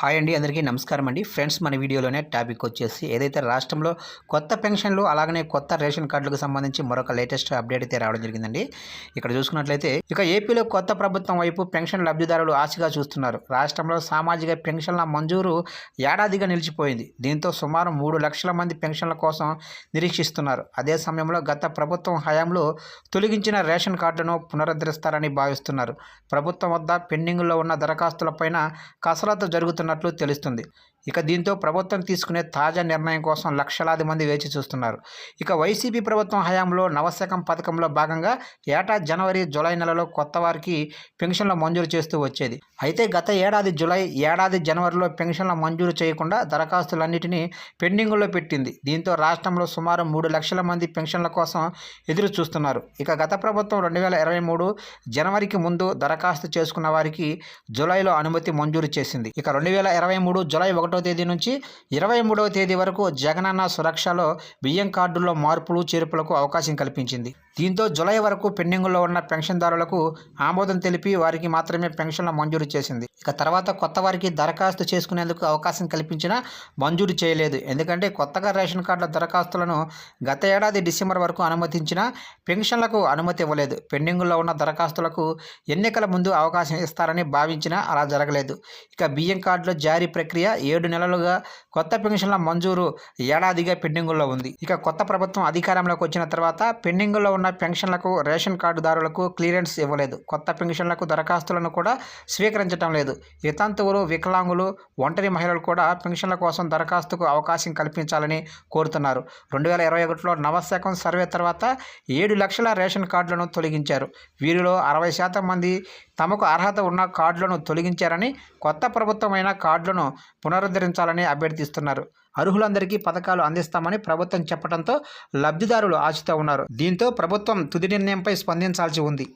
Hi అండి అందరికీ నమస్కారం అండి. ఫ్రెండ్స్ మన వీడియోలోనే టాపిక్ వచ్చేసి ఏదైతే రాష్ట్రంలో కొత్త పెన్షన్లు అలాగనే కొత్త రేషన్ కార్డులకు సంబంధించి మరొక లేటెస్ట్ అప్డేట్ అయితే రావడం జరిగిందండి. ఇక్కడ చూసుకున్నట్లయితే ఇక ఏపీలో కొత్త ప్రభుత్వం వైపు పెన్షన్ లబ్ధిదారులు ఆశగా చూస్తున్నారు. రాష్ట్రంలో సామాజిక పెన్షన్ల మంజూరు ఏడాదిగా నిలిచిపోయింది. దీంతో సుమారు మూడు లక్షల మంది పెన్షన్ల కోసం నిరీక్షిస్తున్నారు. అదే సమయంలో గత ప్రభుత్వం హయాంలో తొలగించిన రేషన్ కార్డును పునరుద్ధరిస్తారని భావిస్తున్నారు. ప్రభుత్వం వద్ద పెండింగ్లో ఉన్న దరఖాస్తులపైన కసరత్తు జరుగుతున్న జరుగుతున్నట్లు తెలుస్తుంది. ఇక దీంతో ప్రభుత్వం తీసుకునే తాజా నిర్ణయం కోసం లక్షలాది మంది వేచి చూస్తున్నారు. ఇక వైసీపీ ప్రభుత్వం హయాంలో నవశకం పథకంలో భాగంగా ఏటా జనవరి జులై నెలలో కొత్త వారికి పెన్షన్లు మంజూరు చేస్తూ వచ్చేది. అయితే గత ఏడాది జూలై ఏడాది జనవరిలో పెన్షన్ల మంజూరు చేయకుండా దరఖాస్తులన్నింటినీ పెండింగులో పెట్టింది. దీంతో రాష్ట్రంలో సుమారు మూడు లక్షల మంది పెన్షన్ల కోసం ఎదురు చూస్తున్నారు ఇక గత ప్రభుత్వం రెండు వేల ఇరవై మూడు జనవరికి ముందు దరఖాస్తు చేసుకున్న వారికి జూలైలో అనుమతి మంజూరు చేసింది. ఇక రెండు వేల ఇరవై మూడు జులై ఒకటో తేదీ నుంచి ఇరవై మూడవ తేదీ వరకు జగనన్న సురక్షలో బియ్యం కార్డుల్లో మార్పులు చేర్పులకు అవకాశం కల్పించింది. దీంతో జూలై వరకు పెండింగ్లో ఉన్న పెన్షన్దారులకు ఆమోదం తెలిపి వారికి మాత్రమే పెన్షన్ల మంజూరు చేసింది. ఇక తర్వాత కొత్త వారికి దరఖాస్తు చేసుకునేందుకు అవకాశం కల్పించినా మంజూరు చేయలేదు. ఎందుకంటే కొత్తగా రేషన్ కార్డుల దరఖాస్తులను గత ఏడాది డిసెంబర్ వరకు అనుమతించిన పెన్షన్లకు అనుమతి ఇవ్వలేదు. పెండింగ్లో ఉన్న దరఖాస్తులకు ఎన్నికల ముందు అవకాశం ఇస్తారని భావించినా అలా జరగలేదు. ఇక బియ్యం కార్డుల జారీ ప్రక్రియ ఏడు నెలలుగా కొత్త పెన్షన్ల మంజూరు ఏడాదిగా పెండింగుల్లో ఉంది. ఇక కొత్త ప్రభుత్వం అధికారంలోకి వచ్చిన తర్వాత పెండింగులో ఉన్న పెన్షన్లకు రేషన్ కార్డుదారులకు క్లియరెన్స్ ఇవ్వలేదు. కొత్త పెన్షన్లకు దరఖాస్తులను కూడా స్వీకరించడం లేదు. వితంతువులు వికలాంగులు ఒంటరి మహిళలు కూడా పెన్షన్ల కోసం దరఖాస్తుకు అవకాశం కల్పించాలని కోరుతున్నారు. రెండు వేల ఇరవై ఒకటిలో నవశకం సర్వే తర్వాత ఏడు లక్షల రేషన్ కార్డులను తొలగించారు. వీరిలో అరవై శాతం మంది తమకు అర్హత ఉన్న కార్డులను తొలగించారని కొత్త ప్రభుత్వమైన కార్డులను పునరుద్ధరించాలని అభ్యర్థిస్తున్నారు. అర్హులందరికీ పథకాలు అందిస్తామని ప్రభుత్వం చెప్పడంతో లబ్ధిదారులు ఆశతో ఉన్నారు దీంతో ప్రభుత్వం తుది నిర్ణయంపై స్పందించాల్సి ఉంది.